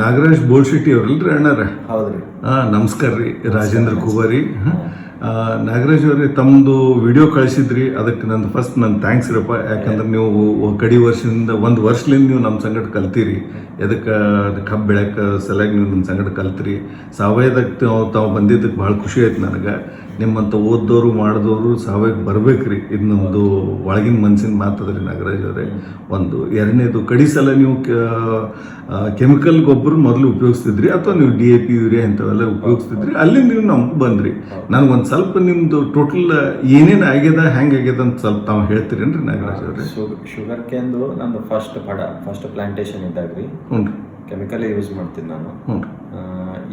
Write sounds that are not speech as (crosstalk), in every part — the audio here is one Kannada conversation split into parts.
ನಾಗರಾಜ್ ಬೋಳ್ಶೆಟ್ಟಿ ಅವ್ರಲ್ರಿ ಅಣ್ಣಾರ? ಹೌದ್ರಿ. ಹಾಂ ನಮಸ್ಕಾರ ರೀ ರಾಜೇಂದ್ರ ಕುಬಾರಿ. ನಾಗರಾಜ್ ಅವ್ರಿ ತಮ್ಮದು ವಿಡಿಯೋ ಕಳಿಸಿದ್ರಿ ಅದಕ್ಕೆ ನಂದು ಫಸ್ಟ್ ನನ್ನ ಥ್ಯಾಂಕ್ಸ್ ರೀಪ್ಪ. ಯಾಕಂದ್ರೆ ನೀವು ಕಡಿ ವರ್ಷದಿಂದ ಒಂದು ವರ್ಷದಿಂದ ನೀವು ನಮ್ಮ ಸಂಗಡ ಕಲ್ತೀರಿ. ಎದಕ್ಕೆ ಕಬ್ಬು ಬೆಳಕ ಸಲುವಾಗಿ ನೀವು ನಮ್ಮ ಸಂಗಡ ಕಲ್ತ್ರಿ. ಸಾವಯವದಾಗ ತಾವು ತಾವು ಬಂದಿದ್ದಕ್ಕೆ ಭಾಳ ಖುಷಿ ಆಯ್ತು ನನಗೆ. ನಿಮ್ಮಂಥ ಓದ್ದೋರು ಮಾಡಿದವರು ಸಾವಯವ ಬರ್ಬೇಕ್ರಿ. ಇದು ನಮ್ಮದು ಒಳಗಿನ ಮನಸ್ಸಿನ ಮಾತದ್ರಿ ನಾಗರಾಜ್ ಅವರೇ. ಒಂದು ಎರಡನೇದು ಕಡಿ ಸಲ ನೀವು ಕೆಮಿಕಲ್ ಗೊಬ್ಬರ ಮೊದಲು ಉಪಯೋಗಿಸ್ತಿದ್ರಿ ಅಥವಾ ನೀವು ಡಿ ಎ ಪಿ ಯೂರಿಯಾ ಇಂಥವೆಲ್ಲ ಉಪಯೋಗಿಸ್ತಿದ್ರಿ? ಅಲ್ಲಿ ನೀವು ನಮ್ಗೆ ಬಂದ್ರಿ. ನನಗೊಂದು ಒಂದು ಸ್ವಲ್ಪ ನಿಮ್ಮದು ಟೋಟಲ್ ಏನೇನು ಆಗ್ಯದ ಹೆಂಗೆ ಆಗ್ಯದ ಅಂತ ಸ್ವಲ್ಪ ತಾವು ಹೇಳ್ತೀರೇನ್ರಿ ನಾಗರಾಜ್ ಅವರೇ? ಶುಗರ್ ಕೇಂದು ನಂದು ಫಸ್ಟ್ ಪಡ ಫಸ್ಟ್ ಪ್ಲಾಂಟೇಶನ್ ಇದ್ದಾಗ್ರಿ ಹ್ಞೂ ರೀ ಕೆಮಿಕಲ್ ಯೂಸ್ ಮಾಡ್ತೀನಿ ನಾನು.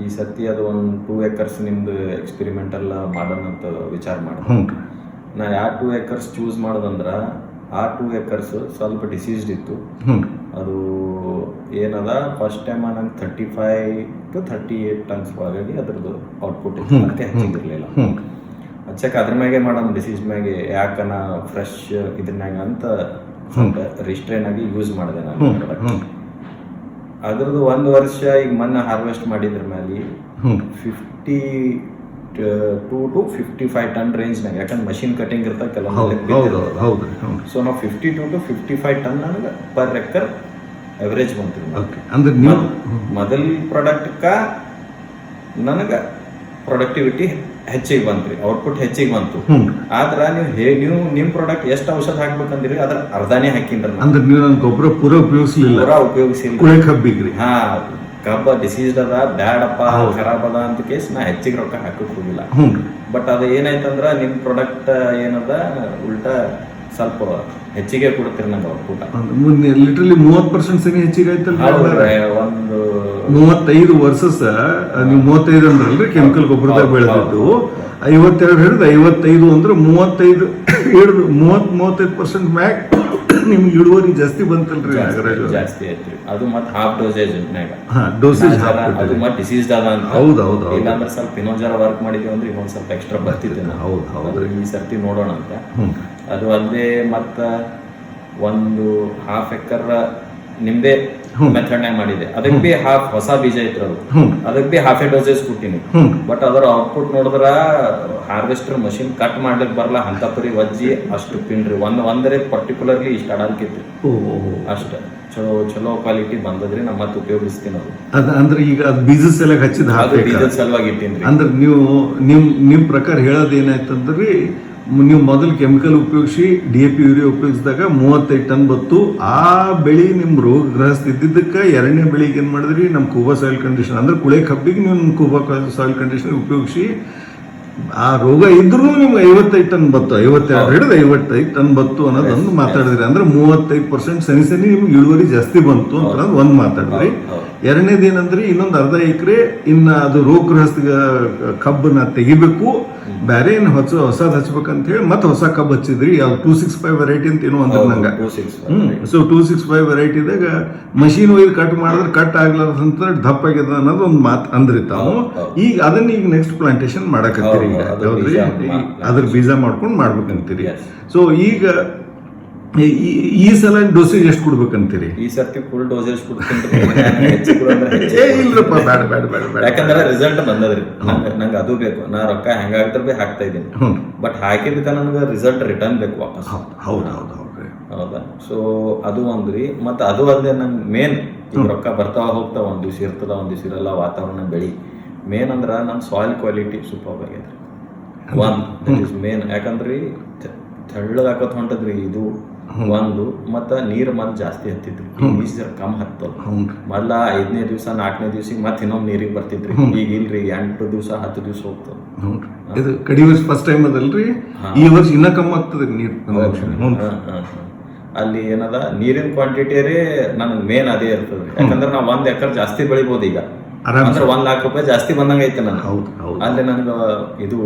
ಈ ಸತಿ ಅದು ಒಂದು ಟೂ ಏಕರ್ಸ್ ನಿಮ್ದು ಎಕ್ಸ್ಪೆರಿಮೆಂಟ್ ಎಲ್ಲ ಮಾಡೋಣ ಅಂತ ವಿಚಾರ ಮಾಡಿ ನಾ ಯಾವ ಟೂ ಏಕರ್ಸ್ ಚೂಸ್ ಮಾಡೋದಂದ್ರ ಆ ಟೂ ಏಕರ್ಸ್ ಸ್ವಲ್ಪ ಡಿಸೀಸ್ಡ್ ಇತ್ತು. ಅದು ಏನದ ಫಸ್ಟ್ ಟೈಮ್ ನಂಗೆ thirty five to thirty eight tons ಒಳಗಾಗಿ ಅದ್ರದ್ದು ಔಟ್ಪುಟ್ ಅದಕ್ಕೆ ಹೆಚ್ಚಿಗಿರಲಿಲ್ಲ. ಹಚ್ಚಕ್ಕೆ ಅದ್ರ ಮ್ಯಾಗೆ ಮಾಡೋಣ ಡಿಸೀಸ್ ಮ್ಯಾಗೆ ಯಾಕನ ಫ್ರೆಶ್ ಇದ್ರ ಮ್ಯಾಗ ಅಂತ ರಿಸ್ಟ್ರೈನ್ ಆಗಿ ಯೂಸ್ ಮಾಡಿದೆ ನಾನು ಅದ್ರದ್ದು ಒಂದು ವರ್ಷ ಈಗ ಮೊನ್ನೆ ಹಾರ್ವೆಸ್ಟ್ ಮಾಡಿದ್ರ ಮೇಲೆ fifty two to fifty five ton ರೇಂಜ್ನಾಗ ಯಾಕಂದ್ರೆ ಮಷಿನ್ ಕಟಿಂಗ್ ಇರ್ತದೆ ಕೆಲವೊಂದು ಸೊ ನಾವು fifty two to fifty five ton ನನಗೆ ಪರ್ ಎಕರ್ ಎವರೇಜ್ ಬಂತು ಅಂದ್ರೆ ನೀವು ಮೊದಲ ಪ್ರಾಡಕ್ಟ್ಕ ನನಗೆ ಪ್ರೊಡಕ್ಟಿವಿಟಿ ಹೆಚ್ಚಿಗೆ ಬಂತ್ರಿ ಔಟ್ಪುಟ್ ಹೆಚ್ಚಿಗೆ ಬಂತು. ಆದ್ರ ನೀವು ಹೇ ನೀವು ನಿಮ್ ಪ್ರಾಡಕ್ಟ್ ಎಷ್ಟು ಔಷಧ ಹಾಕ್ಬೇಕಂದ್ರಿ ಅದ್ರ ಅರ್ಧಾನೇ ಹಾಕಿನ್ರಿ ನಾನು ಅಂದ್ರೆ ನೀವು ನನ್ನ ಗೊಬ್ಬರ ಪೂರ ಉಪಯೋಗಿಸಿಲ್ಲ ಪೂರ ಉಪಯೋಗಿಸಿಲ್ಲ. ಕುಳೆ ಕಬ್ಬಿಗೆ ರೀ ಹಾ ಕಬ್ಬ ಡಿಸೀಸ್ಡ್ ಅದ ಬ್ಯಾಡಪ್ಪ ಖರಾಬ್ ಅದ ಅಂತ ಕೇಸ್ ನಾ ಹೆಚ್ಚಿಗೆ ರೊಕ್ಕ ಹಾಕಕ್ ಹೋಗಿಲ್ಲ. ಬಟ್ ಅದು ಏನಾಯ್ತಂದ್ರ ನಿಮ್ ಪ್ರಾಡಕ್ಟ್ ಏನದ ಉಲ್ಟಾ ಸ್ವಲ್ಪ ಹೆಚ್ಚಿಗೆ ಕೊಡ್ತೀರಿ ನಂಗೆ ಔಟ್ಪುಟ್ ಲಿಟ್ರಲಿ ಮೂವತ್ತು ಪರ್ಸೆಂಟ್ ಹೆಚ್ಚಿಗೆ ಆಯ್ತಲ್ಲ ಒಂದು ಮೂವತ್ತೈದು ವರ್ಸಸ್ ನೀವು ಮೂವತ್ತೈದು ಅಂದ್ರಲ್ರಿ ಕೆಮಿಕಲ್ ಗೊಬ್ಬರದಾಗ ಬೆಳೆದಿದ್ದು. ಐವತ್ತೆರಡು ಹಿಡಿದು ಐವತ್ತೈದು ಅಂದ್ರೆ ಮೂವತ್ತೈದು ಹಿಡಿದು ಮೂವತ್ ಮೂವತ್ತೈದು ಪರ್ಸೆಂಟ್ ಮ್ಯಾಕ್ ನಿಮ್ಗೆ ಇಳುವರಿ ಜಾಸ್ತಿ ಬಂತಲ್ರಿ ನಾಗರಾಜ್ ಜಾಸ್ತಿ ಐತ್ರಿ. ಅದು ಮತ್ತ್ ಹಾಫ್ ಡೋಸೇಜ್ ಹಾ ಡೋಸೇಜ್ ಅದು ಮತ್ತೆ ಡಿಸೀಸ್ ಅದ ಅಂತ. ಹೌದು ಹೌದು ಇಲ್ಲಾಂದ್ರೆ ಸ್ವಲ್ಪ ಇನ್ನೊಂದ್ ಜರ ವರ್ಕ್ ಮಾಡಿದ್ವಿ ಅಂದ್ರೆ ಇನ್ನೊಂದ್ ಸ್ವಲ್ಪ ಎಕ್ಸ್ಟ್ರಾ ನಾನು ಹೌದು ಹೌದು. ಈ ಸರ್ತಿ ನೋಡೋಣ ಅಂತ. ಅದು ಅಲ್ಲದೆ ಮತ್ತ ಒಂದು ಹಾಫ್ ಎಕರ್ ನಿಮ್ದೇ ಮೆಥಡ್ನಾಗ ಮಾಡಿದೆ. ಅದಕ್ಕೆ ಬಿ ಹಾಫ್ ಹೊಸ ಬೀಜ ಐತ್ರ ಅದು. ಅದಕ್ಕೆ ಬಿ ಹಾಫ್ ಎ ಡೋಸೇಜ್ ಕೊಟ್ಟಿನಿ. ಬಟ್ ಅದರ ಔಟ್ಪುಟ್ ನೋಡಿದ್ರ ಹಾರ್ವೆಸ್ಟರ್ ಮಷಿನ್ ಕಟ್ ಮಾಡ್ಲಿಕ್ಕೆ ಬರಲ್ಲ ಅಂತ ಪರಿ ವಜ್ಜಿ ಅಷ್ಟು ಪಿನ್ರಿ ಒಂದ್ ಒಂದರೆ ಪರ್ಟಿಕ್ಯುಲರ್ಲಿ ಇಷ್ಟ ಅಡಲ್ಕಿತ್ತು. ಅಷ್ಟ. ಚಲೋ ಚಲೋ ಕ್ವಾಲಿಟಿ ಬಂದದ್ರಿ ನಮ್ಮ ಮತ್ತೆ ಉಪಯೋಗಿಸ್ತೀನಿ ಅದು. ಅದ ಅಂದ್ರೆ ಈಗ ಅದು ಬೀಜದ ಸಲಕ್ಕೆ ಹಚ್ಚಿದ ಬೀಜದ ಸಲುವಾಗಿ ಇಟ್ಟಿನ್ರಿ. ಅಂದ್ರೆ ನೀವು ನಿಮ್ ನಿಮ್ ಪ್ರಕಾರ ಹೇಳೋದು ಏನಾಯ್ತಂದ್ರೆ? ನೀವು ಮೊದಲು ಕೆಮಿಕಲ್ ಉಪಯೋಗಿಸಿ ಡಿ ಎ ಪಿ ಯೂರಿಯಾ ಉಪಯೋಗಿಸಿದಾಗ ಮೂವತ್ತೈದು ಟನ್ ಬತ್ತು. ಆ ಬೆಳಿ ರೋಗ ರೋಗಗ್ರಸ್ತ ಇದ್ದಿದ್ದಕ್ಕೆ ಎರಡನೇ ಬೆಳಿಗ್ಗೆ ಏನು ಮಾಡಿದ್ರಿ? ನಮ್ಮ ಕೂಬಾ ಸಾಯಿಲ್ ಕಂಡೀಷನ್ ಅಂದರೆ ಕುಳೆ ಕಬ್ಬಿಗೆ ನೀವು ನಮ್ಮ ಕೂಬಾ ಸಾಯಿಲ್ ಕಂಡೀಷನ್ ಉಪಯೋಗಿಸಿ ಆ ರೋಗ ಇದ್ರೂ ನಿಮ್ಗೆ ಐವತ್ತೈದು ಟನ್ ಬತ್ತು. ಐವತ್ತೆರಡು ಹಿಡಿದು ಐವತ್ತೈದು ಟನ್ ಬತ್ತು ಅನ್ನೋದೊಂದು ಮಾತಾಡಿದ್ರಿ. ಅಂದ್ರೆ ಮೂವತ್ತೈದು ಪರ್ಸೆಂಟ್ ಸನಿ ಸನಿ ನಿಮ್ಗೆ ಇಳುವರಿ ಜಾಸ್ತಿ ಬಂತು ಅಂತ ಒಂದು ಮಾತಾಡಿದ್ರಿ. ಎರಡನೇದು ಏನಂದ್ರೆ ಇನ್ನೊಂದು ಅರ್ಧ ಎಕರೆ ಇನ್ನ ಅದು ರೋಗಗ್ರಸ್ತ ಕಬ್ಬನ್ನ ತೆಗಿಬೇಕು. ಬೇರೆ ಏನು ಹೊಸ ಹೊಸದ್ ಹಚ್ಬೇಕಂತ ಹೇಳಿ ಮತ್ತೆ ಹೊಸ ಕಬ್ಬು ಹಚ್ಚಿದ್ರಿ. ಯಾವ ಟೂ ಸಿಕ್ಸ್ ಫೈವ್ ವೆರೈಟಿ ಅಂತ ಏನೋ ಅಂದ್ರೆ ನಂಗೆ ಸೊ ಟೂ ಸಿಕ್ಸ್ ಫೈವ್ ವೆರೈಟಿದಾಗ ಮಷೀನ್ ಒಯ್ದು ಕಟ್ ಮಾಡಿದ್ರೆ ಕಟ್ ಆಗ್ಲಾರ್ದಂತ ದಪ್ಪ ಆಗ್ಯದ ಅನ್ನೋದು ಒಂದು ಮಾತು ಅಂದ್ರಿ ತಾವು. ಈಗ ಅದನ್ನ ಈಗ ನೆಕ್ಸ್ಟ್ ಪ್ಲಾಂಟೇಶನ್ ಮಾಡಕತ್ತೀರಿ ಈಗ. ಅದ್ರ ಬೀಜ ಮಾಡ್ಕೊಂಡು ಮಾಡ್ಬೇಕಂತೀರಿ. ಸೊ ಈಗ ಈ- ಸಲ ಡೋಸೇಜ್ ಎಷ್ಟು ಕೊಡ್ಬೇಕಂತೀರಿ? ಈ ಸರ್ತಿ ಫುಲ್ ಡೋಸೇಜ್ ಇಲ್ರಪ್ಪ ಬೇಡ ಬೇಡ ಬೇಡ ಬೇಡ ಯಾಕಂದ್ರೆ ರಿಸಲ್ಟ್ ಬಂದದ್ರಿ. ನಂಗೆ ಅದು ಬೇಕು. ನಾ ರೊಕ್ಕ ಹೆಂಗಾಗ್ತಾರೆ ಬಿ ಹಾಕ್ತಾ ಇದ್ದೀನಿ. ಬಟ್ ಹಾಕಿದ್ಕ ನನಗೆ ರಿಸಲ್ಟ್ ರಿಟರ್ನ್ ಬೇಕು ವಾಪಸ್. ಹೌದು ಹೌದು ಹೌದು ಸೊ ಅದು ಒಂದ್ರಿ ಮತ್ತೆ ಅದು ಅಲ್ಲದೆ ನಂಗೆ ಮೇನ್ ಈಗ ರೊಕ್ಕ ಬರ್ತಾವ ಹೋಗ್ತಾವ ಒಂದು ದಿವ್ಸ ಇರ್ತದ ಒಂದು ದಿವ್ಸ ಇರಲ್ಲ ವಾತಾವರಣ ಬೆಳಿ. ಮೇನ್ ಅಂದ್ರ ನನ್ನ ಸಾಯಿಲ್ ಕ್ವಾಲಿಟಿ ಸೂಪರ್ ಆಗೈತೆ ಒನ್ ದಟ್ ಇಸ್ ಮೇನ್ ಯಾಕಂದ್ರೆ ತೆಳ್ಳಗಾಕತ್ ಹೊಂಟದ್ರಿ ಇದು. ಒಂದು ಮತ್ತ ನೀರ್ ಮತ್ ಜಾಸ್ತಿ ಹತ್ತಿದ್ರಿ ಈಗ ಕಮ್ಮಿ ಹ್ಞೂ ಮೊದ್ಲ ಐದನೇ ದಿವಸ ನಾಲ್ಕನೇ ದಿವ್ಸ ಮತ್ತೆ ಇನ್ನೊಂದ್ ನೀರಿಗೆ ಬರ್ತಿದ್ರಿ ಈಗ ಇಲ್ರಿ ಎಂಟು ದಿವಸ ಹತ್ತು ದಿವಸ ಹೋಗ್ತದೆ. ಇದು ಕಡಿ ವರ್ಷ ಫಸ್ಟ್ ಟೈಮ್ ಅದಲ್ರಿ? ಈ ವರ್ಷ ಇನ್ನ ಕಮ್ಮಿ ಆಗ್ತದೆ ನೀರು. ಅಲ್ಲಿ ಏನದ ನೀರಿನ ಕ್ವಾಂಟಿಟಿಯರೇ ನನಗೆ ಮೇನ್ ಅದೇ ಇರ್ತದೆ. ಯಾಕಂದ್ರೆ ನಾವು ಒಂದ್ ಎಕರ್ ಜಾಸ್ತಿ ಬೆಳಿಬೋದು ಈಗ. ಅಂದ್ರೆ ಒಂದ್ ಲಾಖ ರೂಪಾಯಿ ಜಾಸ್ತಿ ಬಂದಂಗ ಐತೆ ಹೌದು ಅಲ್ಲಿ ನನಗೆ ಇದು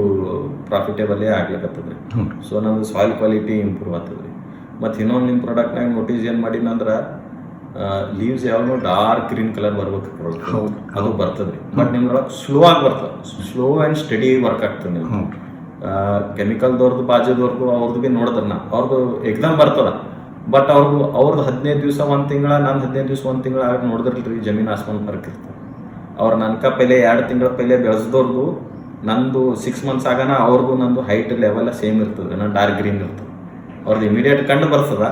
ಪ್ರಾಫಿಟೇಬಲೇ ಆಗ್ಲಿಕ್ಕೆ ಸೊ ನಮ್ದು ಸಾಯಿಲ್ ಕ್ವಾಲಿಟಿ ಇಂಪ್ರೂವ್ ಆಗ್ತದ್ರಿ. ಮತ್ತು ಇನ್ನೊಂದು ನಿಮ್ಮ ಪ್ರಾಡಕ್ಟ್ನಾಗ ನೋಟಿಸ್ ಏನು ಮಾಡಿನಂದ್ರ ಲೀವ್ಸ್ ಯಾವಾಗಲೂ ಡಾರ್ಕ್ ಗ್ರೀನ್ ಕಲರ್ ಬರ್ಬೇಕು ಪ್ರಾಡಕ್ಟ್. ಅದು ಬರ್ತದೆ ಬಟ್ ನಿಮ್ದ್ರೊಳಗೆ ಸ್ಲೋ ಆಗಿ ಬರ್ತದೆ. ಸ್ಲೋ ಆ್ಯಂಡ್ ಸ್ಟಡಿ ವರ್ಕ್ ಆಗ್ತದೆ ನಿಮ್ಗೆ ಹ್ಞೂ ಕೆಮಿಕಲ್ದವ್ರದ್ದು ಬಾಜುದವ್ರದ್ದು ಅವ್ರದ್ದು ಭೀ ನೋಡಿದ್ರೆ ನಾ ಅವ್ರದ್ದು ಎಕ್ಸಾಮ್ ಬರ್ತದ. ಬಟ್ ಅವ್ರದ್ದು ಅವ್ರದ್ದು ಹದಿನೈದು ದಿವಸ ಒಂದು ತಿಂಗಳ ನಾನು ಹದಿನೈದು ದಿವಸ ಒಂದು ತಿಂಗಳ ಆಗಿ ನೋಡಿದ್ರಲ್ರಿ ಜಮೀನ್ ಆಸ್ಮಾನ್ ಫರ್ಕ್ ಇರ್ತದೆ ಅವ್ರ ನನ್ಕ ಪೈಲೆ ಎರಡು ತಿಂಗಳ ಪೆಲೆ ಬೆಳೆಸ್ದವ್ರದ್ದು ನಂದು ಸಿಕ್ಸ್ ಮಂತ್ಸ್ ಆಗನ ಅವ್ರಿಗೂ ನಂದು ಹೈಟ್ ಲೆವೆಲ್ ಸೇಮ್ ಇರ್ತದೆ. ನಾನು ಡಾರ್ಕ್ ಗ್ರೀನ್ ಇರ್ತದೆ. ಅವ್ರದ್ದು ಇಮಿಡಿಯೇಟ್ ಕಂಡು ಬರ್ತದ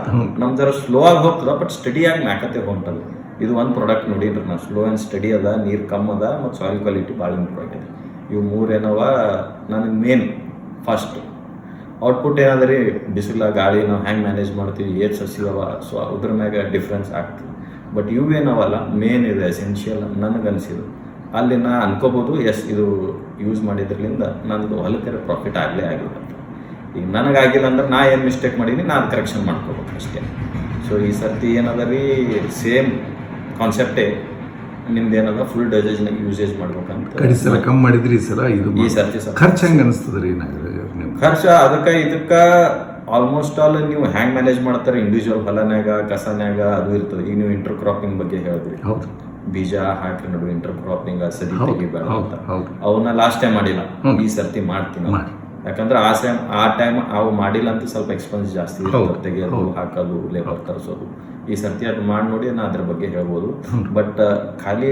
ನಮ್ ಜರ ಸ್ಲೋ ಆಗಿ ಹೋಗ್ತದ ಬಟ್ ಸ್ಟಡಿ ಆಗಿ ಮ್ಯಾಕತ್ತೆ ಹೊಂಟದ ಇದು ಒಂದು ಪ್ರಾಡಕ್ಟ್ ನೋಡಿನ್ರಿ ನಾ ಸ್ಲೋ ಆ್ಯಂಡ್ ಸ್ಟಡಿ ಅದ ನೀರು ಕಮ್ಮಿ ಅದ ಮತ್ತು ಸಾಯಿಲ್ ಕ್ವಾಲಿಟಿ ಭಾಳ ಇಂಪ್ರೂವ್ ಆಗಿದೆ. ಇವು ಮೂರು ಏನವ ನನಗೆ ಮೇನ್ ಫಸ್ಟ್ ಔಟ್ಪುಟ್ ಏನಾದ್ರೆ ಬಿಸಿಲ ಗಾಳಿ ನಾವು ಹೆಂಗೆ ಮ್ಯಾನೇಜ್ ಮಾಡ್ತೀವಿ ಏಟ್ ಸಸಿ ಅವ ಸೊ ಅದ್ರ ಮ್ಯಾಗ ಡಿಫ್ರೆನ್ಸ್ ಆಗ್ತದೆ. ಬಟ್ ಇವು ಏನವಲ್ಲ ಮೇನ್ ಇದೆ ಎಸೆನ್ಷಿಯಲ್ ನನಗೆ ಅನಿಸಿದ್ದು ಅಲ್ಲಿ ನಾ ಅನ್ಕೋಬೋದು ಎಸ್ ಇದು ಯೂಸ್ ಮಾಡಿದ್ರಲಿಂದ ನಂದು ಹೊಲಕ್ಕೆ ಪ್ರಾಫಿಟ್ ಆಗಲೇ ಆಗಿಲ್ಲ ಈಗ ನನಗಾಗಿಲ್ಲ ಅಂದ್ರೆ ನಾ ಏನು ಮಿಸ್ಟೇಕ್ ಮಾಡೀನಿ ನಾನು ಕರೆಕ್ಷನ್ ಮಾಡ್ಕೋಬೇಕು ಅಷ್ಟೇ. ಸೊ ಈ ಸರ್ತಿ ಏನದ ರೀ ಸೇಮ್ ಕಾನ್ಸೆಪ್ಟೇ ನಿಮ್ದು ಏನದ ಫುಲ್ ಡೋಸೇಜ್ನಾಗ ಯೂಸೇಜ್ ಮಾಡ್ಬೇಕಂತ. ಕಡಿ ಸಲ ಕಮ್ಮಿ ಮಾಡಿದ್ರಿ ಈ ಸಲ ಇದು ಈ ಸರ್ತಿ ಸರ್ ಖರ್ಚು ಹೆಂಗೆ ಅನಿಸ್ತದ ರೀ ಖರ್ಚು ಅದಕ್ಕೆ ಇದಕ್ಕೆ ಆಲ್ಮೋಸ್ಟ್ ಆಲ್ ನೀವು ಹ್ಯಾಂಗ್ ಮ್ಯಾನೇಜ್ ಮಾಡ್ತಾರೆ ಇಂಡಿವಿಜುವಲ್ ಹೊಲನ್ಯಾಗ ಕಸನ್ಯಾಗ ಅದು ಇರ್ತದೆ. ಈಗ ನೀವು ಇಂಟರ್ ಕ್ರಾಪಿಂಗ್ ಬಗ್ಗೆ ಹೇಳಿದ್ರಿ. ಹೌದು. ಬೀಜ ಹಾಕಿ ನಡು ಇಂಟರ್ ಕ್ರಾಪಿಂಗ್ ಸದಿ ಹೌದು, ತೆಗಿಬೇಡ ಅಂತ ಅವನ್ನ ಲಾಸ್ಟ್ ಟೈಮ್ ಮಾಡಿಲ್ಲ. ಈ ಸರ್ತಿ ಮಾಡ್ತೀನಿ. ಮಾಡಿ. ಯಾಕಂದ್ರೆ ಆ ಟೈಮ್ ಆ ಟೈಮ್ ಅವು ಮಾಡಿಲ್ಲ ಅಂತ ಸ್ವಲ್ಪ ಎಕ್ಸ್ಪೆನ್ಸ್ ಜಾಸ್ತಿ ತೆಗೆಯೋದು ಹೌದು, ತೆಗಿಯೋದು. ಹಾಕೋದು ಲೇಬರ್ ತರಿಸೋದು. ಈ ಸರ್ತಿ ಅದು ಮಾಡಿ ನೋಡಿ ನಾ ಅದ್ರ ಬಗ್ಗೆ ಹೇಳ್ಬೋದು. ಬಟ್ ಖಾಲಿ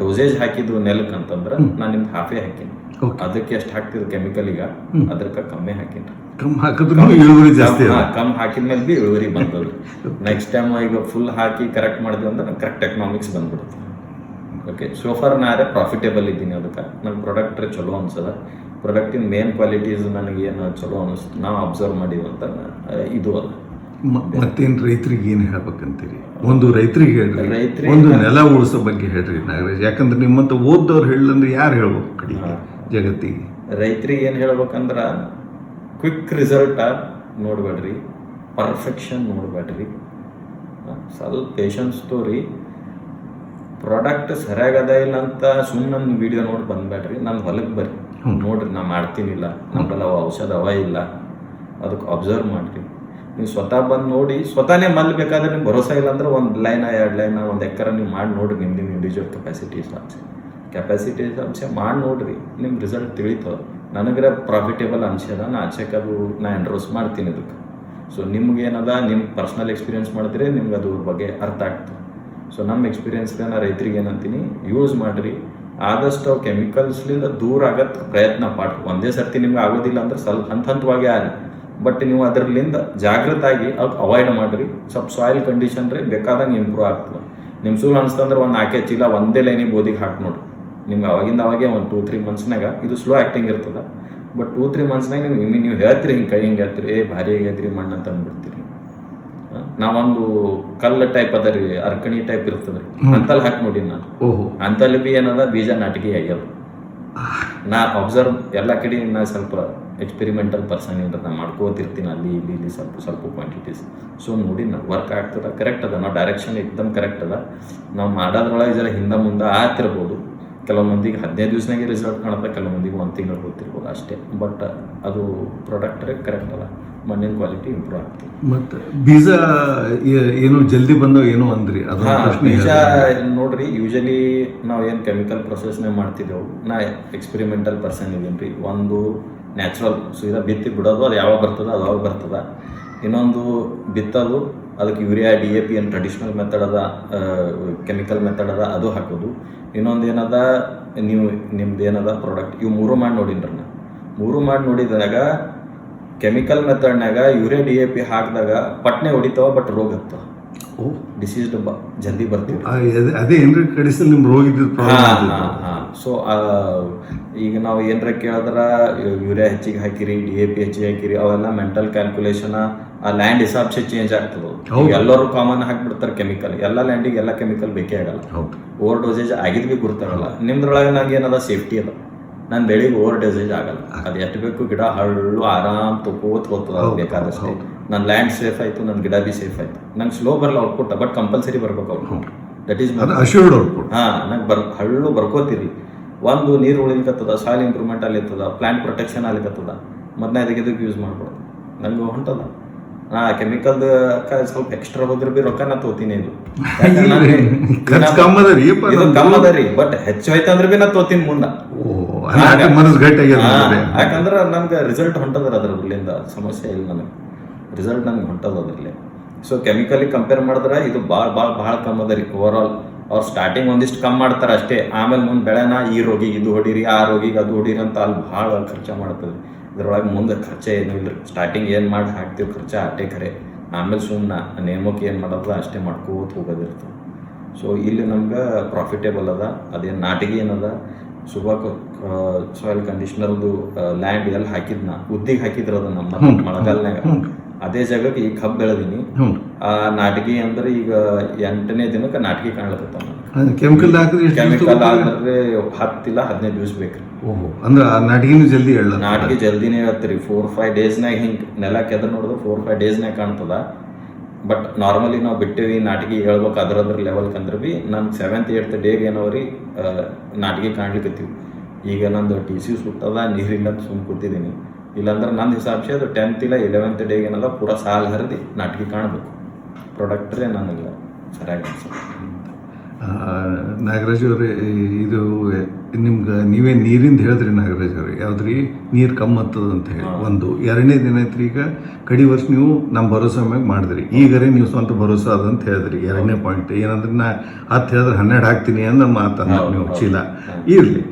ಡೋಸೇಜ್ ಹಾಕಿದ್ದು ನೆಲಕ್ಕೆ ಅಂತಂದ್ರೆ ನಾನು ನಿಮ್ದು ಹಾಫೇ ಹಾಕಿನಿ ಅದಕ್ಕೆ ಎಷ್ಟು ಹಾಕ್ತಿದ್ರು ಕೆಮಿಕಲ್ ಈಗ? ಅದಕ್ಕೆ ಕಮ್ಮಿ ಹಾಕಿನಿ ಕಮ್ಮಿ ಹಾಕಿದ್ರು ಇಳುವರಿ ಜಾಸ್ತಿ ಕಮ್ಮಿ ಹಾಕಿದ್ಮೇಲೆ ಬಿ ಇಳುವರಿ ಬಂದದ್ದು. (laughs) ನೆಕ್ಸ್ಟ್ ಟೈಮ್ ಈಗ ಫುಲ್ ಹಾಕಿ ಕರೆಕ್ಟ್ ಮಾಡಿದ್ವಿ ಅಂದ್ರೆ ಕರೆಕ್ಟ್ ಎಕನಾಮಿಕ್ಸ್ ಬಂದ್ಬಿಡುತ್ತೆ. ಓಕೆ ಸೋಫಾರ್ ನಾರೇ ಪ್ರಾಫಿಟೇಬಲ್ ಇದ್ದೀನಿ ಅದಕ್ಕೆ. ನನ್ನ ಪ್ರಾಡಕ್ಟ್ ಚಲೋ ಅನ್ಸದ. ಪ್ರಾಡಕ್ಟಿನ ಮೇನ್ ಕ್ವಾಲಿಟೀಸ್ ನನಗೆ ಏನು ಚಲೋ ಅನಿಸ್ತು ನಾವು ಅಬ್ಸರ್ವ್ ಮಾಡಿವ ಅಂತ ಇದು ಅಲ್ಲ. ಮತ್ತೇನು ರೈತರಿಗೆ ಏನು ಹೇಳ್ಬೇಕಂತೀರಿ? ಒಂದು ರೈತರಿಗೆ ಹೇಳ್ರಿ. ಒಂದು ನೆಲ ಉಳಿಸೋ ಬಗ್ಗೆ ಹೇಳ್ರಿ ನಾಗರಾಜ್. ಯಾಕಂದ್ರೆ ನಿಮ್ಮಂತ ಓದ್ದವ್ರು ಹೇಳಂದ್ರೆ ಯಾರು ಹೇಳ್ಬೇಕು ಕಡೆಗೆ? ಜಗತ್ತಿಗೆ. ರೈತರಿಗೆ ಏನು ಹೇಳ್ಬೇಕಂದ್ರ ಕ್ವಿಕ್ ರಿಸಲ್ಟ ನೋಡ್ಬೇಡ್ರಿ. ಪರ್ಫೆಕ್ಷನ್ ನೋಡ್ಬೇಡ್ರಿ. ಸ್ವಲ್ಪ ಪೇಷನ್ಸ್ ತೋರಿ. ಪ್ರಾಡಕ್ಟ್ ಸರಿಯಾಗದ ಇಲ್ಲ ಅಂತ ಸುಮ್ಮನೆ ನನ್ನ ವಿಡಿಯೋ ನೋಡಿ ಬಂದ್ಬೇಡ್ರಿ. ನಾನು ಹೊಲಕ್ಕೆ ಬರ್ರಿ. ನೋಡ್ರಿ ನಾ ಮಾಡ್ತೀನಿಲ್ಲ. ಅವ ಔಷಧ ಅವ ಇಲ್ಲ. ಅದಕ್ಕೆ ಅಬ್ಸರ್ವ್ ಮಾಡಿರಿ ನೀವು ಸ್ವತಃ ಬಂದು ನೋಡಿ ಸ್ವತಃನೇ ಮಲ್ಬೇಕಾದ್ರೆ ನಿಮ್ಗೆ ಭರೋಸಾ ಇಲ್ಲ ಅಂದ್ರೆ ಒಂದು ಲೈನ ಎರಡು ಲೈನ ಒಂದು ಎಕ್ಕರ ನೀವು ಮಾಡಿ ನೋಡ್ರಿ ನಿಮ್ದು ಇಂಡಿವಿಜುವಲ್ ಕೆಪಾಸಿಟಿ ಹಿಸಾಬ್ಸೆ ಕೆಪಾಸಿಟಿ ಅಂಶ ಮಾಡಿ ನೋಡ್ರಿ. ನಿಮ್ಮ ರಿಸಲ್ಟ್ ತಿಳಿತಾವ ನನಗ್ರೆ ಪ್ರಾಫಿಟೇಬಲ್ ಅನ್ಸದ ನಾ ಆಚೆಗೆ ಅದು ನಾ ಎಂಡ್ರೋಸ್ ಮಾಡ್ತೀನಿ ಅದಕ್ಕೆ ಸೊ ನಿಮ್ಗೆ ಏನದ? ನಿಮ್ಮ ಪರ್ಸ್ನಲ್ ಎಕ್ಸ್ಪೀರಿಯನ್ಸ್ ಮಾಡಿದ್ರೆ ನಿಮ್ಗೆ ಅದ್ರ ಬಗ್ಗೆ ಅರ್ಥ ಆಗ್ತದೆ. ಸೊ ನಮ್ಮ ಎಕ್ಸ್ಪೀರಿಯನ್ಸ್ಗೆ ನಾನು ರೈತರಿಗೆ ಏನಂತೀನಿ ಯೂಸ್ ಮಾಡಿರಿ. ಆದಷ್ಟು ಅವು ಕೆಮಿಕಲ್ಸ್ಲಿಂದ ದೂರ ಆಗತ್ ಪ್ರಯತ್ನ ಪಾಠ ಒಂದೇ ಸರ್ತಿ ನಿಮ್ಗೆ ಆಗೋದಿಲ್ಲ ಅಂದ್ರೆ ಸ್ವಲ್ಪ ಹಂತ ಹಂತವಾಗಿ ಆಗಲಿ. ಬಟ್ ನೀವು ಅದರಲ್ಲಿಂದ ಜಾಗೃತಾಗಿ ಅದು ಅವಾಯ್ಡ್ ಮಾಡಿರಿ. ಸ್ವಲ್ಪ ಸಾಯಿಲ್ ಕಂಡೀಷನ್ ರೀ ಬೇಕಾದಂಗೆ ಇಂಪ್ರೂವ್ ಆಗ್ತದೆ. ನಿಮ್ಮ ಸೂಲ್ ಅನ್ಸ್ತಂದ್ರೆ ಒಂದು ನಾಲ್ಕೇ ಚೀಲ ಒಂದೇ ಲೈನಿಗೆ ಬೋದಿಗೆ ಹಾಕಿ ನೋಡಿರಿ. ನಿಮ್ಗೆ ಅವಾಗಿಂದ ಅವಾಗೆ ಒಂದು ಟೂ ತ್ರೀ ಮಂತ್ಸ್ನಾಗ ಇದು ಸ್ಲೋ ಆ್ಯಕ್ಟಿಂಗ್ ಇರ್ತದೆ. ಬಟ್ ಟೂ ತ್ರೀ ಮಂತ್ಸ್ನಾಗ ನೀವು ನೀವು ಹೇಳ್ತೀರಿ ಹಿಂಗೆ ಕೈ ಹಿಂಗೆ ಹೇಳ್ತೀರಿ ಏ ಭಾರಿ ಆಗೈತ್ರಿ ಮಣ್ಣು ಅಂತ ಅಂದ್ಬಿಡ್ತೀರಿ. ನಾವೊಂದು ಕಲ್ಲು ಟೈಪ್ ಅದ ರೀ ಅರ್ಕಣಿ ಟೈಪ್ ಇರ್ತದ್ರಿ ಅಂತಲ್ಲಿ ಹಾಕಿ ನೋಡಿ ನಾನು. ಓಹೋ. ಅಂತಲ್ಲಿ ಬಿ ಏನದ ಬೀಜ ನಾಟಿಗೆ ಆಗ್ಯದ. ನಾ ಅಬ್ಸರ್ವ್ ಎಲ್ಲ ಕಡೆ ನಾ ಸ್ವಲ್ಪ ಎಕ್ಸ್ಪೆರಿಮೆಂಟಲ್ ಪರ್ಸನ್ ಏನ್ರ ನಾ ಮಾಡ್ಕೋತಿರ್ತೀನಿ ಅಲ್ಲಿ ಇಲ್ಲಿ ಇಲ್ಲಿ ಸ್ವಲ್ಪ ಸ್ವಲ್ಪ ಕ್ವಾಂಟಿಟೀಸ್ ಸೊ ನೋಡಿ ನಾ ವರ್ಕ್ ಆಗ್ತದ ಕರೆಕ್ಟ್ ಅದ. ನಾವು ಡೈರೆಕ್ಷನ್ ಎಕ್ದಮ್ ಕರೆಕ್ಟ್ ಅದ. ನಾವು ಮಾಡೋದ್ರೊಳಗೆ ಜರ ಹಿಂದೆ ಮುಂದೆ ಆಗ್ತಿರ್ಬೋದು. ಕೆಲವು ಮಂದಿಗೆ ಹದಿನೈದು ದಿವಸನಾಗೆ ರಿಸಲ್ಟ್ ಕಾಣುತ್ತೆ ಕೆಲವು ಮಂದಿಗೆ ಒಂದು ತಿಂಗಳು ಗೊತ್ತಿರ್ಬೋದು ಅಷ್ಟೇ. ಬಟ್ ಅದು ಪ್ರಾಡಕ್ಟ್ ಕರೆಕ್ಟ್ ಅದ. ಮಣ್ಣಿನ ಕ್ವಾಲಿಟಿ ಇಂಪ್ರೂವ್ ಆಗ್ತದೆ. ಮತ್ತೆ ಬೀಜ ಏನು ಜಲ್ದಿ ಬಂದವ ಏನು ಅಂದ್ರಿ? ಅದು ಬೀಜ. ನೋಡ್ರಿ ಯೂಶಲಿ ನಾವು ಏನು ಕೆಮಿಕಲ್ ಪ್ರೊಸೆಸ್ನೇ ಮಾಡ್ತಿದ್ದೆವು ನಾ ಎಕ್ಸ್ಪೆರಿಮೆಂಟಲ್ ಪರ್ಸನ್ ಇದೀನಿ ರೀ ಒಂದು ನ್ಯಾಚುರಲ್ ಸೀದಾ ಬಿತ್ತಿ ಬಿಡೋದು ಅದು ಯಾವಾಗ ಬರ್ತದ ಅದು ಯಾವಾಗ ಬರ್ತದ. ಇನ್ನೊಂದು ಬಿತ್ತೋದು ಅದಕ್ಕೆ ಯೂರಿಯಾ ಡಿ ಎ ಪಿ ಏನು ಟ್ರೆಡಿಷ್ನಲ್ ಮೆಥಡ್ ಅದ ಕೆಮಿಕಲ್ ಮೆಥಡ್ ಅದ ಅದು ಹಾಕೋದು. ಇನ್ನೊಂದು ಏನದ ನೀವು ನಿಮ್ದು ಏನದ ಪ್ರಾಡಕ್ಟ್ ಇವು ಮೂರು ಮಾಡಿ ನೋಡಿನ್ರಿ ನಾ. ಮೂರು ಮಾಡಿ ನೋಡಿದಾಗ ಕೆಮಿಕಲ್ ಮೆಥಡ್ನಾಗ ಯೂರಿಯಾ ಡಿ ಎ ಪಿ ಹಾಕಿದಾಗ ಪಟ್ನೆ ಹೊಡಿತಾವ ಬಟ್ ರೋಗ ಹತ್ತವ ಓ. ಡಬ್ಬ ಜಲ್ದಿ ಬರ್ತೀವಿ. ಅದೇ- ಏನ್ರಿ ಕಡಿಸಲ್ ನಿಮ್ಮ ರೋಗ ಸೊ ಈಗ ನಾವು ಏನರ ಕೇಳಿದ್ರ ಯೂರಿಯಾ ಹೆಚ್ಚಿಗೆ ಹಾಕಿರಿ ಡಿ ಎ ಪಿ ಹೆಚ್ಚಿಗೆ ಹಾಕಿರಿ ಅವೆಲ್ಲ ಮೆಂಟಲ್ ಕ್ಯಾಲ್ಕುಲೇಷನ್ ಆ ಲ್ಯಾಂಡ್ ಹಿಸಾಬ್ಸೆ ಚೇಂಜ್ ಆಗ್ತದ. ಎಲ್ಲರೂ ಕಾಮನ್ ಹಾಕ್ಬಿಡ್ತಾರೆ ಕೆಮಿಕಲ್ ಎಲ್ಲ ಲ್ಯಾಂಡಿಗೆ ಎಲ್ಲ ಕೆಮಿಕಲ್ ಬೇಕೇ ಆಗಲ್ಲ. ಓವರ್ ಡೋಸೇಜ್ ಆಗಿದ್ ಬಿ ಗುರ್ತಾಗಲ್ಲ ನಿಮ್ದ್ರೊಳಗೆ ನಂಗೆ ಏನದ ಸೇಫ್ಟಿ ಅದ. ನಾನು ಬೆಳಿಗ್ಗೆ ಓವರ್ ಡೋಸೇಜ್ ಆಗಲ್ಲ. ಅದು ಎಷ್ಟು ಬೇಕು ಗಿಡ ಹಳ್ಳು ಆರಾಮ್ ತಗೋತ್ ಹೋಗ್ತದೆ ಬೇಕಾದಷ್ಟು. ನನ್ನ ಲ್ಯಾಂಡ್ ಸೇಫ್ ಆಯ್ತು ನನ್ನ ಗಿಡ ಬಿ ಸೇಫ್ ಆಯ್ತು. ನಂಗೆ ಸ್ಲೋ ಬರಲ್ಲ ಔಟ್ಪುಟ್ ಬಟ್ ಕಂಪಲ್ಸರಿ ಬರ್ಬೇಕು output that is assured output ಹಾಂ ನಂಗೆ ಬರ್ ಹಳ್ಳು ಬರ್ಕೋತೀರಿ. ಒಂದು ನೀರು ಉಳಿಲಿಕತ್ತದ ಸಾಯಿಲ್ ಇಂಪ್ರೂವ್ಮೆಂಟ್ ಆಗ್ಲಿತ್ತದ ಪ್ಲಾಂಟ್ ಪ್ರೊಟೆಕ್ಷನ್ ಆಗ್ಲಿಕತ್ತದ ಮತ್ತೆ ಮೊದಲನೇ ಇದಕ್ಕೆ ಯೂಸ್ ಮಾಡ್ಬೋದು ನಂಗೆ ಹೊಂಟದ. ನಾ ಕೆಮಿಕಲ್ ಸ್ವಲ್ಪ ಎಕ್ಸ್ಟ್ರಾ ಹೋದ್ರೆ ಬಿ ರೊಕ್ಕ ನಾ ತೋತೀನಿ ಇದು. ಖರ್ಚು ಅದ ರೀ ಇದು ಅದ ರೀ ಬಟ್ ಹೆಚ್ಚು ಅಂದ್ರೆ ಬಿ ನಾ ತೋತೀನಿ ಮುಂದ. ಮನಸ್ಸು ಗಟ್ಟಿ. ಯಾಕಂದ್ರೆ ನಮ್ಗೆ ರಿಸಲ್ಟ್ ಹೊಂಟದ್ರ ಅದ್ರಲ್ಲಿಂದ ಸಮಸ್ಯೆ ಇಲ್ಲ ನನಗೆ ರಿಸಲ್ಟ್ ನನ್ಗೆ ಹೊಂಟದ ಅದ್ರಲ್ಲಿ. ಸೊ ಕೆಮಿಕಲಿ ಕಂಪೇರ್ ಮಾಡಿದ್ರೆ ಇದು ಭಾಳ ಭಾಳ ಭಾಳ ಕಮ್ಮಿ ಅದ ರೀ ಓವರ್ ಆಲ್ ಅವ್ರು ಸ್ಟಾರ್ಟಿಂಗ್ ಒಂದಿಷ್ಟು ಕಮ್ಮಿ ಮಾಡ್ತಾರೆ ಅಷ್ಟೇ. ಆಮೇಲೆ ಮುಂದೆ ಬೆಳೆನ ಈ ರೋಗಿಗೆ ಇದು ಹೊಡೀರಿ ಆ ರೋಗಿಗೆ ಅದು ಹೊಡೀರಿ ಅಂತ ಅಲ್ಲಿ ಭಾಳ ಖರ್ಚು ಮಾಡ್ತದೆ ಇದ್ರೊಳಗೆ ಮುಂದೆ ಖರ್ಚ ಏನು ಇಲ್ಲ ರೀ ಸ್ಟಾರ್ಟಿಂಗ್ ಏನು ಮಾಡಿ ಹಾಕ್ತೀವಿ ಖರ್ಚ ಅಷ್ಟೇ ಖರೆ. ಆಮೇಲೆ ಸುಮ್ಮನೆ ನೇಮಕ್ಕೆ ಏನು ಮಾಡೋದು ಅಷ್ಟೇ ಮಾಡ್ಕೋತ ಹೋಗೋದಿರ್ತದೆ ಸೊ ಇಲ್ಲಿ ನಮ್ಗೆ ಪ್ರಾಫಿಟೇಬಲ್ ಅದ. ಅದೇನು ನಾಟಿಗೆ ಏನದ? ಸುಬಾಕ್ ಸಾಯಿಲ್ ಕಂಡೀಷ್ನರ್ದು ಲ್ಯಾಂಡ್ ಎಲ್ಲಿ ಹಾಕಿದ್ನ? ಉದ್ದಿಗೆ ಹಾಕಿದ್ರ ಅದು ನಮ್ಮ (laughs) ಮಳೆಗಾಲನಾಗ ಅದೇ ಜಾಗಕ್ಕೆ ಈಗ ಕಬ್ಬು ಬೆಳೆದೀನಿ ಹ್ಞೂ ಆ ನಾಟಕಿ ಅಂದ್ರೆ ಈಗ ಎಂಟನೇ ದಿನಕ್ಕೆ ನಾಟಕಿ ಕಾಣ್ಲತ್ತ ಕೆಮಿಕಲ್ ಹಾಕಿದ್ರೆ ಎಷ್ಟು ದಿವ್ಸ ಕೆಮಿಕಲ್? ಆದ್ರೆ ಹತ್ತಿಲ್ಲ ಹದಿನೈದು ದಿವಸ ಬೇಕ್ರಿ ಓಹೋ ಅಂದ್ರೆ ಆ ನಾಟಕಿನೂ ಜಲ್ದಿ ಹೇಳ ನಾಟಕಿ ಜಲ್ದಿನೇ ಹೇಳ್ತೀರಿ ಫೋರ್ ಫೈವ್ ಡೇಸ್ನಾಗ ಹಿಂಗೆ ನೆಲ ಕೆದ್ರ ನೋಡಿದ್ರೆ ಫೋರ್ ಫೈವ್ ಡೇಸ್ನಾಗ ಕಾಣ್ತದ. ಬಟ್ ನಾರ್ಮಲಿ ನಾವು ಬಿಟ್ಟೇವಿ ನಾಟಕಿ ಹೇಳ್ಬೇಕು ಅದ್ರ ಅದ್ರ ಲೆವೆಲ್ ಅಂದ್ರೆ ಬಿ ನಾನು ಸೆವೆಂತ್ ಏಯ್ತ್ ಡೇಗೆ ಏನವ್ರಿ ನಾಟಕಿ ಕಾಣ್ಲಿಕ್ಕತ್ತೀವಿ ಈಗ ನಂದು ಟಿ ಸಿ ಸುತ್ತದ ನೀರಿಲ್ಲ ಸುಮ್ಮ ಸುಮ್ಮನೆ ಕೂತಿದ್ದೀನಿ ಇಲ್ಲಾಂದ್ರೆ ನನ್ನ ಹಿಸಾಬ್ಸಿ ಅದು ಟೆಂತ್ ಇಲ್ಲ ಇಲೆವೆಂತ್ ಡೇಗೆ ಏನಲ್ಲ ಪೂರಾ ಸಾಲ ಹರಿದು ನಾಟಕಿ ಕಾಣಬೇಕು. ಪ್ರಾಡಕ್ಟ್ರೇ ನನಗೆ ಸರಿಯಾಗಿ ಅನ್ಸುತ್ತೆ. ನಾಗರಾಜ್ ಅವರೇ ಇದು ನಿಮ್ಗೆ ನೀವೇ ನೀರಿಂದ ಹೇಳಿದ್ರಿ ನಾಗರಾಜ್ ಅವ್ರಿ. ಯಾವ್ದ್ರಿ? ನೀರು ಕಮ್ಮಿ ಆಗ್ತದ ಅಂತ ಹೇಳಿ. ಒಂದು ಎರಡನೇ ದಿನ ಐತ್ರಿ ಈಗ ಕಡಿ ವರ್ಷ ನೀವು ನಮ್ಮ ಭರೋಸೆ ಮ್ಯಾಗ ಮಾಡಿದ್ರಿ. ಈಗರೇ ನೀವು ಸ್ವಂತ ಭರೋಸೆ ಅದ ಅಂತ ಹೇಳಿದ್ರಿ. ಎರಡನೇ ಪಾಯಿಂಟ್ ಏನಂದ್ರೆ ನಾ ಹತ್ತು ಹೇಳಿದ್ರೆ ಹನ್ನೆರಡು ಹಾಕ್ತೀನಿ ಅಂದ ಮಾತನ್ನ ನೀವು ಚೀಲ. ಇರಲಿ.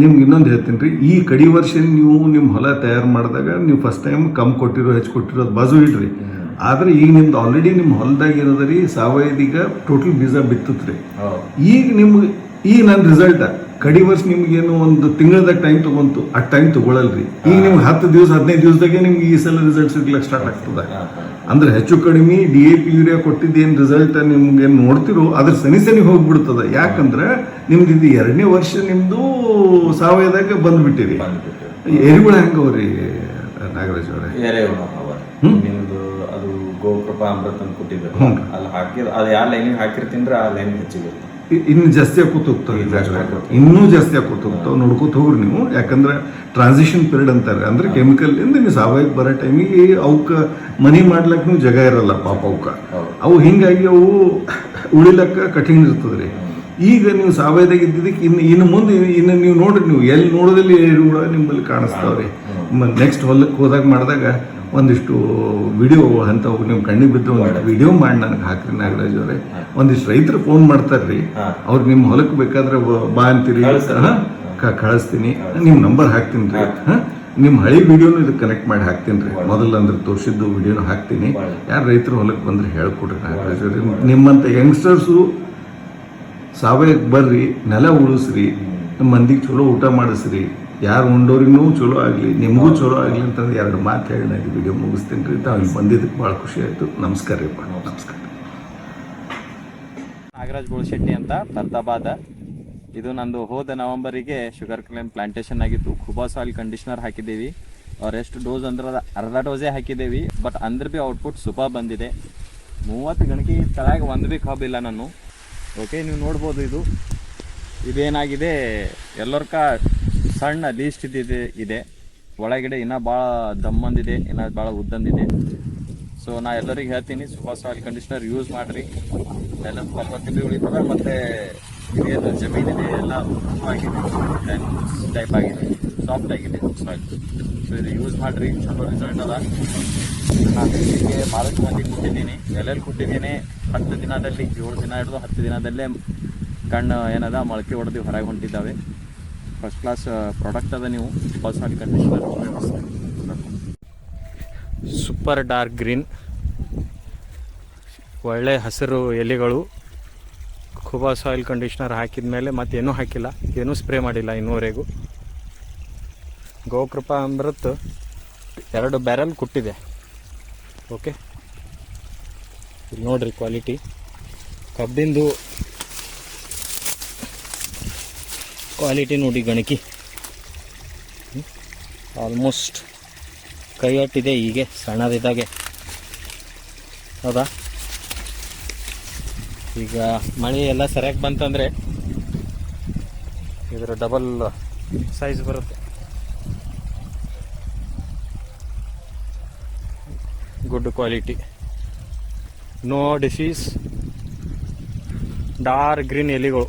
ನಿಮ್ಗೆ ಇನ್ನೊಂದು ಹೇಳ್ತೀನಿ ರೀ ಈ ಕಡಿ ವರ್ಷ ನೀವು ನಿಮ್ಮ ಹೊಲ ತಯಾರು ಮಾಡಿದಾಗ ನೀವು ಫಸ್ಟ್ ಟೈಮ್ ಕಮ್ಮಿ ಕೊಟ್ಟಿರೋ ಹೆಚ್ಚು ಕೊಟ್ಟಿರೋದು ಬಾಜು ಇಡ್ರಿ. ಆದ್ರೆ ಈಗ ನಿಮ್ದು ಆಲ್ರೆಡಿ ನಿಮ್ಮ ಹೊಲದಾಗ ಇರೋದ್ರಿ ಸಾವಯವದೀಗ ಟೋಟಲ್ ಬೀಜ ಬಿತ್ತತ್ರಿ. ಈಗ ನಿಮ್ಗೆ ಈಗ ನನ್ನ ರಿಸಲ್ಟ್ ಕಡಿ ವರ್ಷ ನಿಮ್ಗೇನು ಒಂದು ತಿಂಗಳದಾಗ ಟೈಮ್ ತಗೊಂತು ಆ ಟೈಮ್ ತಗೊಳ್ಳಲ್ರಿ ಈಗ ನಿಮ್ಗೆ ಹತ್ತು ದಿವಸ ಹದಿನೈದು ದಿವಸದಾಗೆ ನಿಮ್ಗೆ ಈ ಸಲ ರಿಸಲ್ಟ್ ಸಿಗ್ಲಿಕ್ಕೆ ಸ್ಟಾರ್ಟ್ ಆಗ್ತದೆ. ಅಂದ್ರೆ ಹೆಚ್ಚು ಕಡಿಮೆ ಡಿ ಎ ಪಿ ಯೂರಿಯಾ ಕೊಟ್ಟಿದ್ದೇನು ರಿಸಲ್ಟ್ ನಿಮ್ಗೆ ಏನು ನೋಡ್ತಿರೋ ಅದ್ರ ಸನಿ ಸನಿ ಹೋಗ್ಬಿಡ್ತದೆ. ಯಾಕಂದ್ರೆ ನಿಮ್ದು ಇದು ಎರಡನೇ ವರ್ಷ ನಿಮ್ದು ಸಾವಯವದಾಗ ಬಂದ್ಬಿಟ್ಟಿರಿ. ಬಂದ್ಬಿಟ್ಟು ಎರಿಗಳು ಹೆಂಗವ್ರಿ ನಾಗರಾಜ್ ಅವರೇ? ಎರೆಹುಳ ಗೋಕೃಪಾ ಅಮೃತ ಕೊಟ್ಟಿದ್ರು. ಅಲ್ಲಿ ಹಾಕಿದ ಅದು ಯಾವ ಲೈನಿಗೆ ಹಾಕಿರ್ತೀನ್ರಿ ಆ ಲೈನ್ ಹೆಚ್ಚಿಗೆ ಇ- ಇನ್ನು ಜಾಸ್ತಿ ಕೂತು ಹೋಗ್ತಾವೆ ಇನ್ನೂ ಜಾಸ್ತಿ ಕೂತು ಹೋಗ್ತಾವೆ ನೋಡ್ಕೋತ ಹೋಗ್ರಿ ನೀವು. ಯಾಕಂದ್ರೆ ಟ್ರಾನ್ಸಿಷನ್ ಪೀರಿಯಡ್ ಅಂತಾರೆ. ಅಂದ್ರೆ ಕೆಮಿಕಲ್ ಇಂದ ನೀವು ಸಾವಯವ ಬರೋ ಟೈಮಿಗೆ ಅವಕ್ಕೆ ಮನಿ ಮಾಡ್ಲಕ್ಕ ನೀವು ಜಾಗ ಇರಲ್ಲ ಪಾಪ ಅವಕ್ಕ ಹೌದು. ಅವು ಹಿಂಗಾಗಿ ಅವು ಉಳಿಲಕ್ಕ ಕಠಿಣ ಇರ್ತದ್ರಿ. ಈಗ ನೀವು ಸಾವಯವದಾಗ ಇದ್ದಿದ್ದಕ್ಕೆ ಇನ್ನು ಇನ್ನು ಮುಂದೆ ಇನ್ನು ನೀವು ನೋಡ್ರಿ ನೀವು. ಎಲ್ಲಿ ನೋಡೋದಲ್ಲಿ ಕೂಡ ನಿಮ್ಮಲ್ಲಿ ಕಾಣಿಸ್ತಾವ್ರಿ. ನೆಕ್ಸ್ಟ್ ಹೊಲಕ್ಕೆ ಹೋದಾಗ ಮಾಡಿದಾಗ ಒಂದಿಷ್ಟು ವಿಡಿಯೋ ಅಂಥವು ನಿಮ್ಮ ಕಣ್ಣಿಗೆ ಬಿದ್ದು ವಿಡಿಯೋ ಮಾಡಿ ನನಗೆ ಹಾಕ್ರಿ ನಾಗರಾಜ್ ಅವರೇ. ಒಂದಿಷ್ಟು ರೈತರು ಫೋನ್ ಮಾಡ್ತಾರ್ರಿ. ಹಾ. ಅವ್ರು ನಿಮ್ಮ ಹೊಲಕ್ಕೆ ಬೇಕಾದ್ರೆ ಬಾ ಅಂತೀರಿ. ಹಾ? ಕಳಿಸ್ತೀನಿ. ನಿಮ್ಮ ನಂಬರ್ ಹಾಕ್ತೀನಿ ರೀ. ನಿಮ್ಮ ಹಳೆ ವಿಡಿಯೋನು ಇದಕ್ಕೆ ಕನೆಕ್ಟ್ ಮಾಡಿ ಹಾಕ್ತೀನಿ ರೀ. ಮೊದಲು ಅಂದ್ರೆ ತೋರಿಸಿದ್ದು ವಿಡಿಯೋನು ಹಾಕ್ತೀನಿ. ಯಾರು ರೈತರು ಹೊಲಕ್ಕೆ ಬಂದ್ರೆ ಹೇಳ್ಕೊಡ್ರಿ ನಾಗರಾಜ್ ಅವ್ರಿ. ನಿಮ್ಮಂಥ ಯಂಗ್ಸ್ಟರ್ಸು ಸಾವಯಕ್ಕೆ ಬರ್ರಿ ನೆಲ ಉಳಿಸ್ರಿ ನಮ್ಮ ಮಂದಿಗೆ ಚಲೋ ಊಟ ಮಾಡಿಸ್ರಿ. ಯಾರು ಉಂಡೋರಿಗೂ ಚಲೋ ಆಗಲಿ, ನಿಮಗೂ ಚಲೋ ಆಗಲಿ ಅಂತಂದ್ರೆ ಎರಡು ಮಾತು ಹೇಳಿ ವಿಡಿಯೋ ಮುಗಿಸ್ತೀನಿ ರೀ. ತಾವು ಬಂದಿದ್ದಕ್ಕೆ ಭಾಳ ಖುಷಿ ಆಯಿತು. ನಮಸ್ಕಾರ ರೀ ನಮಸ್ಕಾರ. ನಾಗರಾಜ್ ಗೋಳಶೆಟ್ಟಿ ಅಂತ ಪರ್ತಾಬಾದ ಇದು ನಂದು ಹೋದ ನವೆಂಬರಿಗೆ ಶುಗರ್ ಕ್ಲೇನ್ ಪ್ಲಾಂಟೇಶನ್ ಆಗಿತ್ತು. ಖುಬಾ ಆಯಿಲ್ ಕಂಡೀಷನರ್ ಹಾಕಿದ್ದೀವಿ. ಅವ್ರು ಎಷ್ಟು ಡೋಸ್ ಅಂದ್ರೆ ಅದ ಅರ್ಧ ಡೋಸೇ ಹಾಕಿದ್ದೀವಿ. ಬಟ್ ಅಂದ್ರೆ ಬಿ ಔಟ್ಪುಟ್ ಸುಪ ಬಂದಿದೆ. ಮೂವತ್ತು ಗಣಕಿ ತಳಗ ಒಂದು ಬಿ ಕಬ್ ಇಲ್ಲ ನಾನು. ಓಕೆ ನೀವು ನೋಡ್ಬೋದು ಇದು. ಇದೇನಾಗಿದೆ? ಎಲ್ಲರ್ಕ ಸಣ್ಣ ಲೀಸ್ಟ್ ಇದ್ದಿದೆ ಇದೆ ಒಳಗಡೆ ಇನ್ನೂ ಭಾಳ ದಮ್ಮಂದಿದೆ, ಇನ್ನೂ ಭಾಳ ಉದ್ದಂದಿದೆ. ಸೊ ನಾ ಎಲ್ಲರಿಗೆ ಹೇಳ್ತೀನಿ ಸುಪಾಸ್ ಆಯಿಲ್ ಕಂಡೀಷ್ನರ್ ಯೂಸ್ ಮಾಡಿರಿ. ಎಲ್ಲ ಭೀ ಉಳಿತದೆ, ಮತ್ತು ಇದೇನು ಜಮೀನಿದೆ, ಎಲ್ಲ ಆಗಿದೆ. ಟೈಪ್ ಆಗಿದೆ ಸಾಫ್ಟ್ ಆಗಿದೆ ಸಾಯಿಲ್ ಸೊ ಇದು ಯೂಸ್ ಮಾಡಿರಿ, ಚಲೋ ರಿಸಲ್ಟ್ ಅದ. ನಾನು ಇಲ್ಲಿಗೆ ಭಾಳಷ್ಟು ಮಂದಿ ಕೊಟ್ಟಿದ್ದೀನಿ ಎಲ್ಲೆಲ್ಲಿ ಕೊಟ್ಟಿದ್ದೀನಿ ಹತ್ತು ದಿನದಲ್ಲಿ, ಏಳು ದಿನ ಹಿಡಿದು ಹತ್ತು ದಿನದಲ್ಲೇ ಕಣ್ಣು ಏನದ, ಮೊಳಕೆ ಹೊಡೆದು ಹೊರಗೆ ಹೊಂಟಿದ್ದಾವೆ. ಫಸ್ಟ್ ಕ್ಲಾಸ್ ಪ್ರಾಡಕ್ಟ್ ಅದ ನೀವು. Personal conditioner super dark green ಒಳ್ಳೆ ಹಸಿರು ಎಲೆಗಳು. ಖುಬಾ ಸಾಯಿಲ್ ಕಂಡೀಷ್ನರ್ ಹಾಕಿದ ಮೇಲೆ ಮತ್ತೇನೂ ಹಾಕಿಲ್ಲ. ಏನೂ ಸ್ಪ್ರೇ ಮಾಡಿಲ್ಲ ಇನ್ನೂವರೆಗೂ. ಗೋಕೃಪಾ ಅಮೃತ್ ಎರಡು ಬ್ಯಾರಲ್ ಕೊಟ್ಟಿದೆ. ಓಕೆ ಇಲ್ಲಿ ನೋಡ್ರಿ ಕ್ವಾಲಿಟಿ ಕಬ್ಬಿಂದು ಕ್ವಾಲಿಟಿ ನೋಡಿ ಗಣಕಿ. ಆಲ್ಮೋಸ್ಟ್ ಕೈಯಟ್ಟಿದೆ ಹೀಗೆ, ಸಣ್ಣದಿದ್ದಾಗೆ. ಹೌದಾ? ಈಗ ಮಳೆ ಎಲ್ಲ ಸರಿಯಾಗಿ ಬಂತಂದರೆ ಇದರ ಡಬಲ್ ಸೈಜ್ ಬರುತ್ತೆ. Good quality no disease dark green ಎಲೆಗಳು.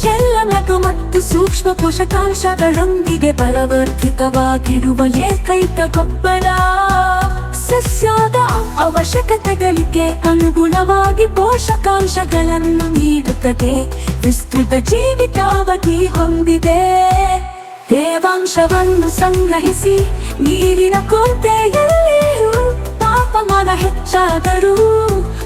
ಎಲ್ಲ ನಟು ಮತ್ತು ಸೂಕ್ಷ್ಮ ಪೋಷಕಾಂಶಗಳೊಂದಿಗೆ ಪರವರ್ತಿತವಾಗಿರುವ ಏಕೈಕ ಗೊಬ್ಬರ ಸಸ್ಯದ ಅವಶ್ಯಕತೆಗಳಿಗೆ ಅನುಗುಣವಾಗಿ ಪೋಷಕಾಂಶಗಳನ್ನು ನೀಡುತ್ತದೆ. ವಿಸ್ತೃತ ಜೀವಿತಾವಧಿ ಹೊಂದಿದೆ. ತೇವಾಂಶವನ್ನು ಸಂಗ್ರಹಿಸಿ ನೀರಿನ ಕೊರತೆಯಲ್ಲಿ ತಾಪಮಾನ ಹೆಚ್ಚಾದರೂ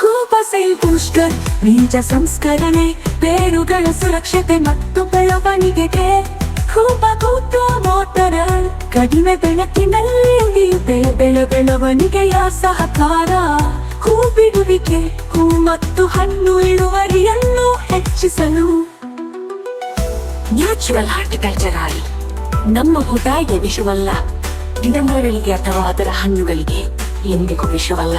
ಕೂಪಸೈಲ್ ಪುಷ್ಕರ್ ಬೀಜ ಸಂಸ್ಕರಣೆ, ಬೇರುಗಳ ಸುರಕ್ಷತೆ ಮತ್ತು ಬೆಳವಣಿಗೆಗೆ ಕೂಪ ಕೂತು ಮೋಟರ ಕಡಿಮೆ ಬೆಳಕಿನಲ್ಲಿ ಉಳಿಯುತ್ತೆ, ಬೆಳೆ ಬೆಳವಣಿಗೆಯ ಸಹಕಾರ. ಹೂ ಬಿಡುವಿಕೆ ಹೂ ಮತ್ತು ಹಣ್ಣು ಇಳುವರಿಯನ್ನು ಹೆಚ್ಚಿಸಲು. ನ್ಯಾಚುರಲ್ ಹಾರ್ಟಿಕಲ್ಚರ್ ಆಯಿಲ್, ನಮ್ಮ ಭೂತಾಯಿಗೆ ವಿಷವಲ್ಲ ಗಿಡಮರಗಳಿಗೆ ಅಥವಾ ಅದರ ಹಣ್ಣುಗಳಿಗೆ ಎಂದಿಗೂ ವಿಷವಲ್ಲ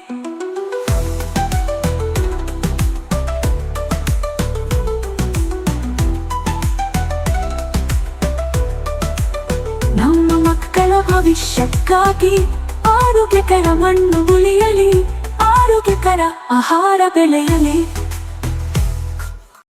ಭವಿಷ್ಯಕ್ಕಾಗಿ ಆರೋಗ್ಯಕರ ಮಣ್ಣು ಉಳಿಯಲಿ ಆರೋಗ್ಯಕರ ಆಹಾರ ಬೆಳೆಯಲಿ.